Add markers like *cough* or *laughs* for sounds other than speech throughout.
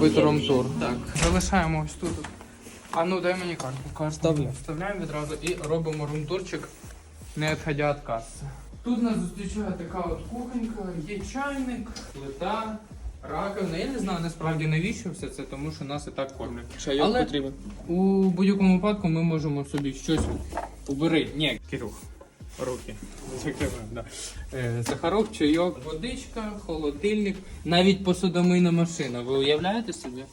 робити ром-тур. Так. Залишаємо ось тут. А ну дай мені карту. Карту Вставляй. Вставляємо відразу і робимо рум-турчик, не відходя від каси. Тут нас зустрічає така от кухонька, є чайник, плита, раковина. Я не знаю насправді навіщо все це, тому що нас і так кормлять. Чайок Але- потрібен. У будь-якому випадку ми можемо собі щось убери. Ні, Кирюх. Руки. Е, Сахарок, чайок, водичка, холодильник, навіть посудомийна машина. Ви уявляєте собі?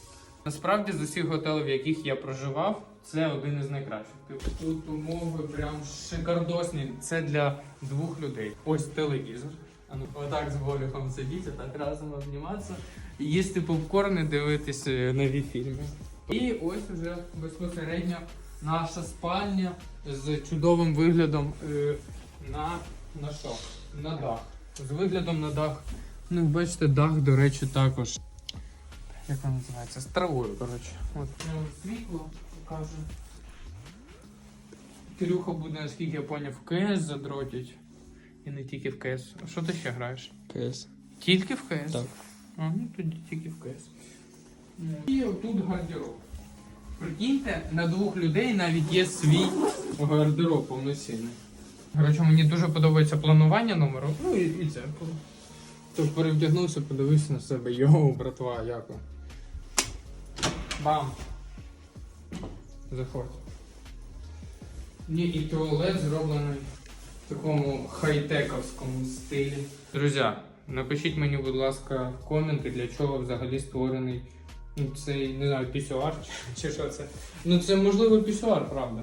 Насправді з усіх готелів, в яких я проживав, це один із найкращих. Типу, тут умови прям шикардосні. Це для двох людей. Ось телевізор. А ну отак з Голіхом сидіти, так разом обніматися, їсти попкорн і дивитись е, нові фільми. І ось уже безпосередньо наша спальня з чудовим виглядом е, на, на що? На дах. З виглядом на дах. Ну, бачите, дах, до речі, також. Як воно називається? З травою, коротше. От світло покаже. Кирюха буде, наскільки я поняв, в КС задротять. І не тільки в КС. А що ти ще граєш? КС. Тільки в КС? Так. А, ну тоді тільки в КС. Ну, І отут гардероб. Прикиньте, на двох людей навіть є свій гардероб повноцінний. Коротше, мені дуже подобається планування номеру. Ну і, і це. То перевдягнувся, подивився на себе. Йоу, братва, як? Бам! Заходь. Ні, і туалет зроблений в такому хай-тековському стилі. Друзі, напишіть мені, будь ласка, в коменти, для чого взагалі створений ну, цей, не знаю, пісюар чи, чи що це. Ну це можливо пісюар, правда.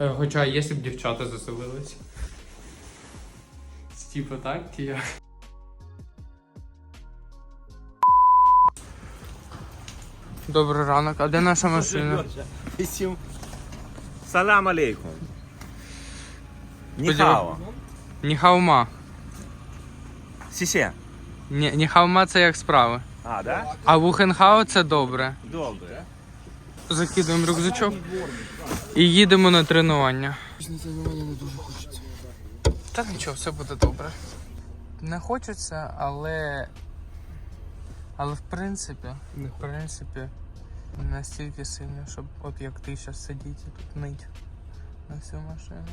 Е, Хоча якщо б дівчата заселились. Типа так, чи як? Добрий ранок, а де наша машина? Салам алейкум. Ніхао. Ніхаума. Сісе. Ні, ніхаума це як справи. А, да? А вухенхау це добре. Добре. Закидуємо рюкзачок і їдемо на тренування. На тренування не дуже хочеться. Та нічого, все буде добре. Не хочеться, але. Але в принципі, в принципі, настільки сильно, щоб от як ти зараз сидіти і тут нить на всю машину.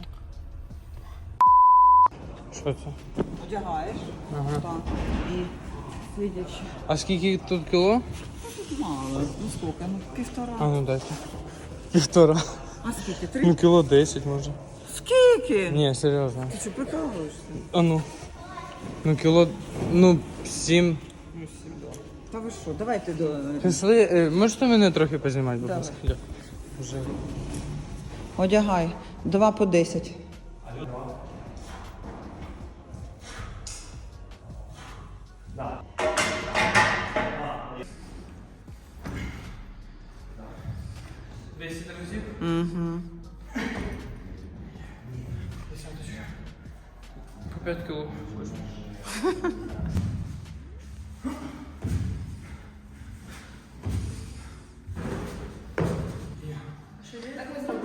Що це? Одягаєш Ага. так, і сидячи. А скільки тут кіло? Мало, ну скільки, ну півтора. А ну дайте. Півтора. А скільки? Три? Ну кіло 10 може. Скільки? Ні, серйозно. Ти що прикалуєшся? А ну. Ну кіло. Ну, 7. Та ви що, давайте до. Пішли. е, Можете мене трохи познімати, будь Давай. ласка? Дякую. Вже. Одягай. Два по десять. Десять разів? Угу. По 5 кіло.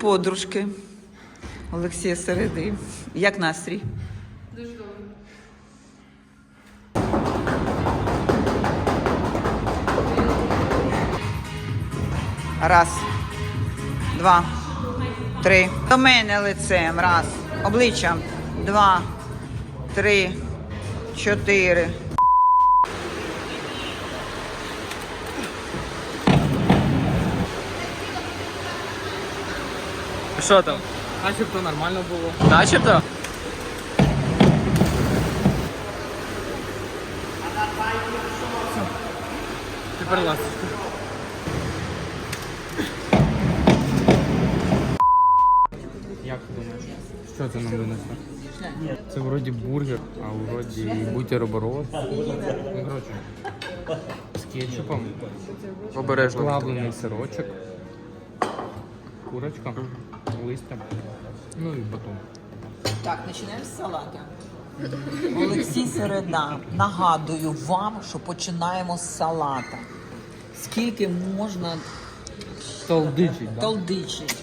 Подружки. Олексія Середи. Як настрій? Дуже добре. Раз, два, три. До мене лицем. Раз. Обличчям. Два, три, чотири. Що там? Начебто нормально було. Начебто? Тепер ласточка. Як ти думаєш? Що це нам винесло? Це вроді бургер, а вроді бутерброд. Ну, коротше, з кетчупом. Обережно. Плавлений сирочок. Курочка, листя. Ну і батон. Так, починаємо з салата. Олексій Середа. Нагадую вам, що починаємо з салата. Скільки можна Толдичить, да? толдичити?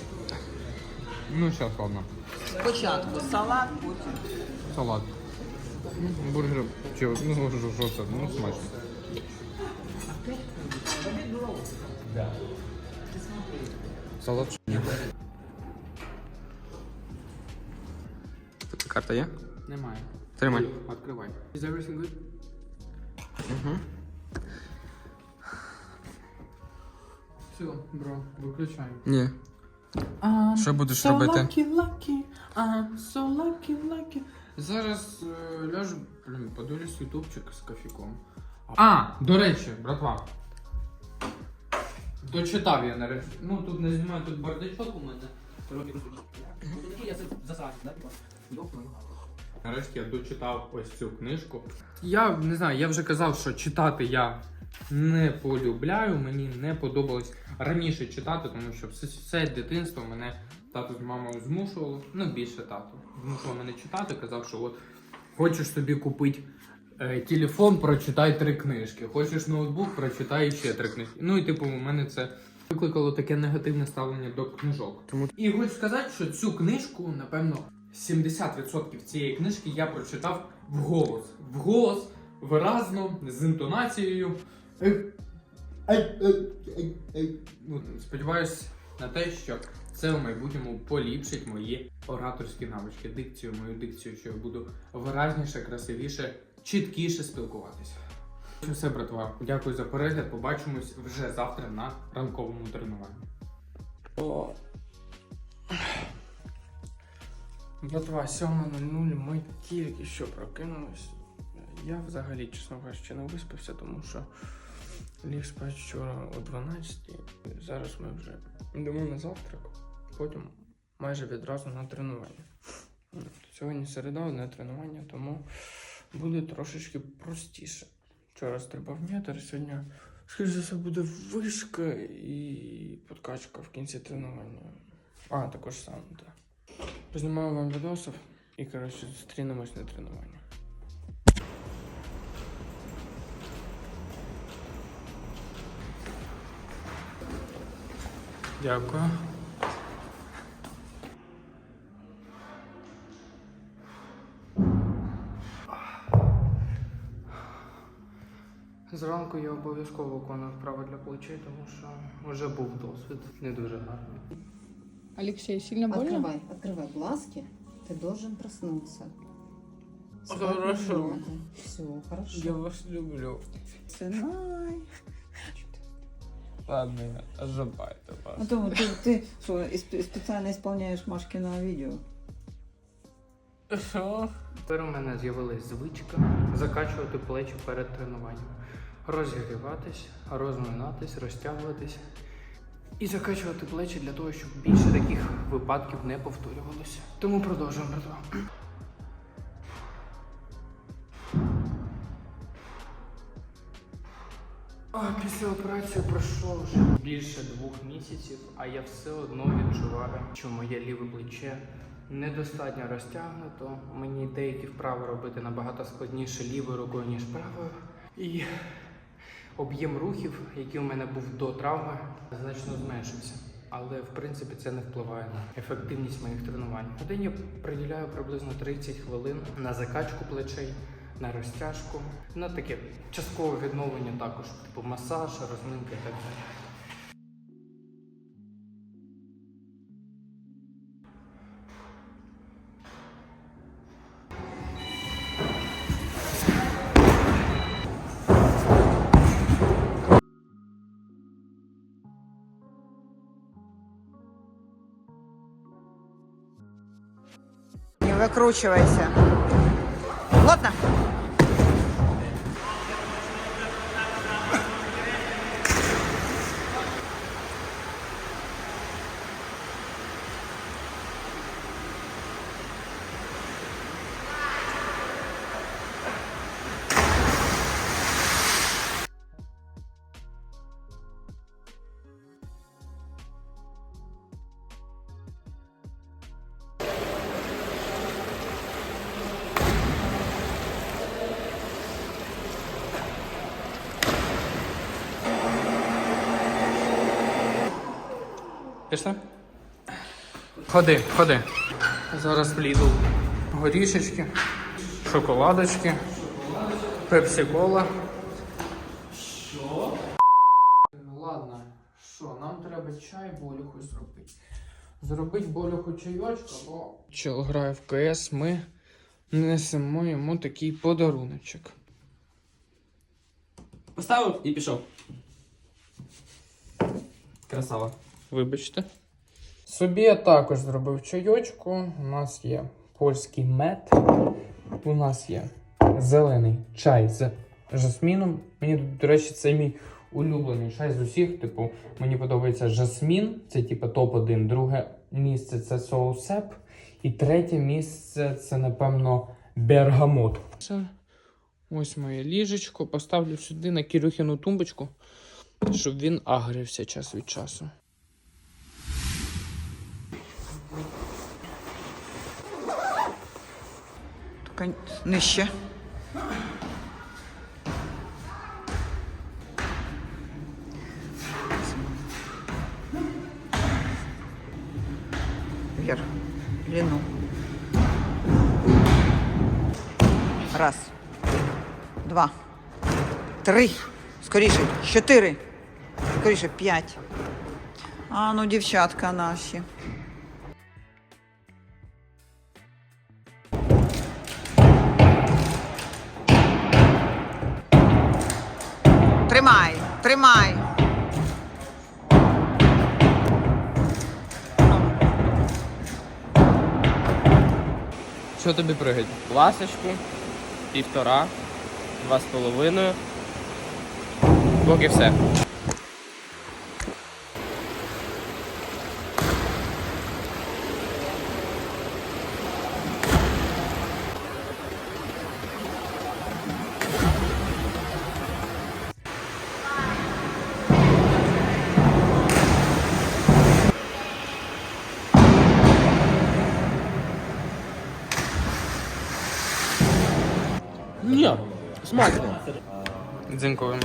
Ну, зараз, ладно. Спочатку салат, потім. Салат. Ну, Бургер, чи, ну, що, що це, ну, смачно. Салат. Ні. Тут карта є? Немає. Тримай. Відкривай. Is everything good? Угу. Все, бро, виключай. Ні. Що будеш so робити? Lucky, lucky, I'm so lucky, lucky. Зараз е, ляжу, блін, подивлюсь ютубчик з кофіком. А, до речі, братва. Дочитав я нарешті. Ну тут не знімаю, тут бардачок у мене. Нарешті я дочитав ось цю книжку. Я не знаю, я вже казав, що читати я не полюбляю, мені не подобалось раніше читати, тому що все, все дитинство мене тато з мамою змушувало, ну більше тато. Змушував мене читати, казав, що от хочеш собі купити е, телефон, прочитай три книжки. Хочеш ноутбук, прочитай ще три книжки. Ну і типу, у мене це викликало таке негативне ставлення до книжок. Тому- І хочу сказати, що цю книжку, напевно, 70% цієї книжки я прочитав вголос. Вголос, виразно, з інтонацією. Е, ей, ей. Ну, Сподіваюсь на те, що це в майбутньому поліпшить мої ораторські навички, дикцію, мою дикцію, що я буду виразніше, красивіше, чіткіше спілкуватися. Це все, братва. Дякую за перегляд. Побачимось вже завтра на ранковому тренуванні. Братва, 7.00 ми тільки що прокинулись. Я взагалі, чесно кажучи, не виспався, тому що ліг спати вчора о 12 Зараз ми вже йдемо на завтрак, потім майже відразу на тренування. Сьогодні середа, одне тренування, тому буде трошечки простіше. Вчора стрибав метр, сьогодні, скоріше за все, буде вишка і подкачка в кінці тренування. А, також сам, так. Познімаю вам відосів і, коротше, зустрінемось на тренуванні. Дякую. Зранку я обов'язково виконую вправи для плечей, тому що вже був досвід не дуже гарний. Алексей, сильно больно? Открывай, открывай глазки. Ты должен проснуться. Хорошо. Все, хорошо. вас люблю. Сынай. Ладно, ожидайте вас. А то ты, ты что, исп- специально исполняешь Машкино видео? Що? Тепер у мене з'явилась звичка закачувати плечі перед тренуванням. Розігріватись, розминатись, розтягуватись і закачувати плечі для того, щоб більше таких випадків не повторювалося. Тому продовжуємо, братва. А після операції пройшло вже більше двох місяців, а я все одно відчуваю, що моє ліве плече недостатньо розтягнуто. Мені деякі вправи робити набагато складніше лівою рукою, ніж правою. І об'єм рухів, який у мене був до травми, значно зменшився. Але в принципі це не впливає на ефективність моїх тренувань. В я приділяю приблизно 30 хвилин на закачку плечей, на розтяжку, на таке часткове відновлення також, типу масаж, розминка і так далі. Выкручивайся. Плотно. Пішли? Ходи, ходи. Зараз в Lidl. Горішечки, шоколадочки, пепсі кола. Що? Ладно, що нам треба чай болюху зробити. Зробить болюху чайочка, бо чел грає в КС, ми несемо йому такий подаруночок. Поставив і пішов. Красава. Вибачте. Собі я також зробив чайочку. У нас є польський мед. У нас є зелений чай з жасміном. Мені, до речі, це мій улюблений чай з усіх. Типу, мені подобається жасмін, це типу топ-1. Друге місце це соусеп. І третє місце це, напевно, бергамот. Це ось моє ліжечко. Поставлю сюди на Кірюхіну тумбочку, щоб він агрився час від часу. Нижче. Вверх. Длину. Раз. Два. Три. Скоріше. Чотири. Скоріше. П'ять. А ну, дівчатка наші. Тримай, тримай. Що тобі пригать? Ласочку, півтора, два з половиною. Поки все. Ні, смачно. Дзиньковим.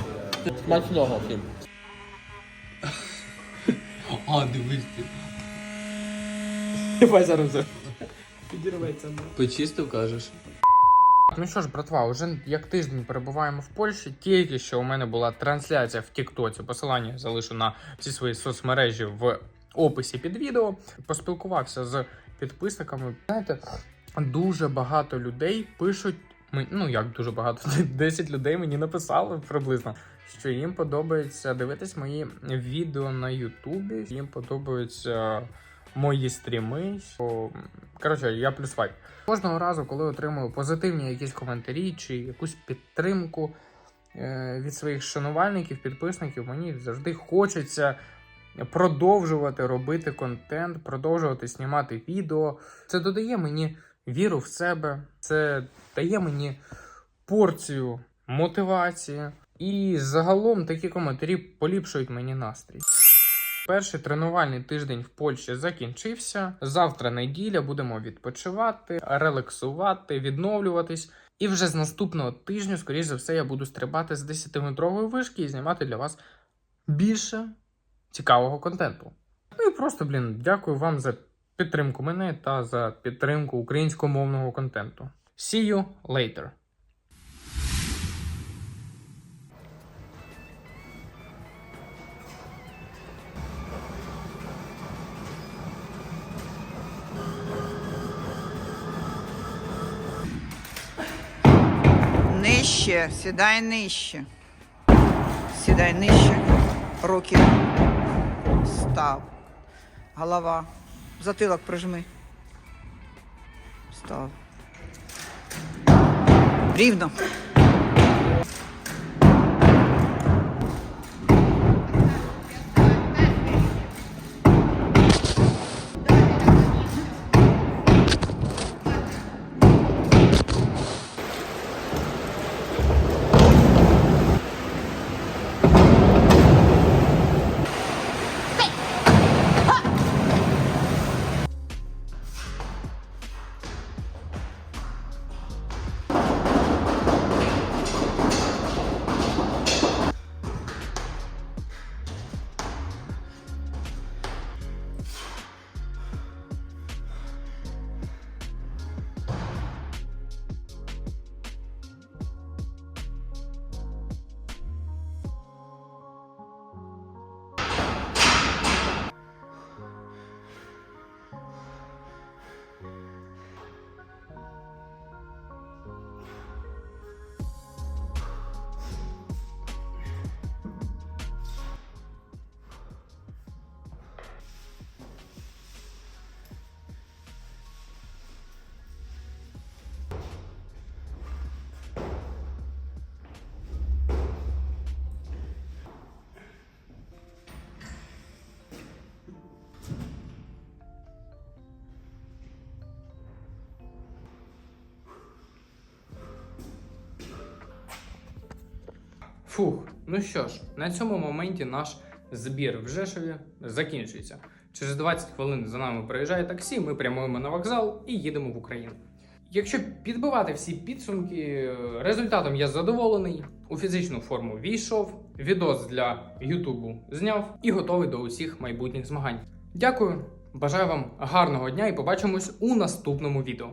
Смачного всім. А, дивись. Давай зараз. Почистив, кажеш. Ну що ж, братва, уже як тиждень перебуваємо в Польщі. Тільки що у мене була трансляція в Тіктоці. Посилання я залишу на всі свої соцмережі в описі під відео. Поспілкувався з підписниками. Знаєте, дуже багато людей пишуть. Ми- Ну як дуже багато, *laughs* 10 людей мені написали приблизно, що їм подобається дивитись мої відео на Ютубі. Їм подобаються мої стріми. Що... Коротше, я плюс файв. Кожного разу, коли отримую позитивні якісь коментарі чи якусь підтримку е, від своїх шанувальників, підписників, мені завжди хочеться продовжувати робити контент, продовжувати знімати відео. Це додає мені віру в себе, це дає мені порцію мотивації. І загалом такі коментарі поліпшують мені настрій. Перший тренувальний тиждень в Польщі закінчився. Завтра неділя будемо відпочивати, релаксувати, відновлюватись. І вже з наступного тижня, скоріш за все, я буду стрибати з 10-метрової вишки і знімати для вас більше цікавого контенту. Ну і просто, блін, дякую вам за підтримку мене та за підтримку українськомовного контенту. See you later! Нижче, сідай нижче. Сідай нижче. Руки. Став. Голова. Затилок прижми. Став. Рівно. Фух, ну що ж, на цьому моменті наш збір в Жешові закінчується. Через 20 хвилин за нами приїжджає таксі, ми прямуємо на вокзал і їдемо в Україну. Якщо підбивати всі підсумки, результатом я задоволений. У фізичну форму війшов, відос для Ютубу зняв і готовий до усіх майбутніх змагань. Дякую, бажаю вам гарного дня і побачимось у наступному відео.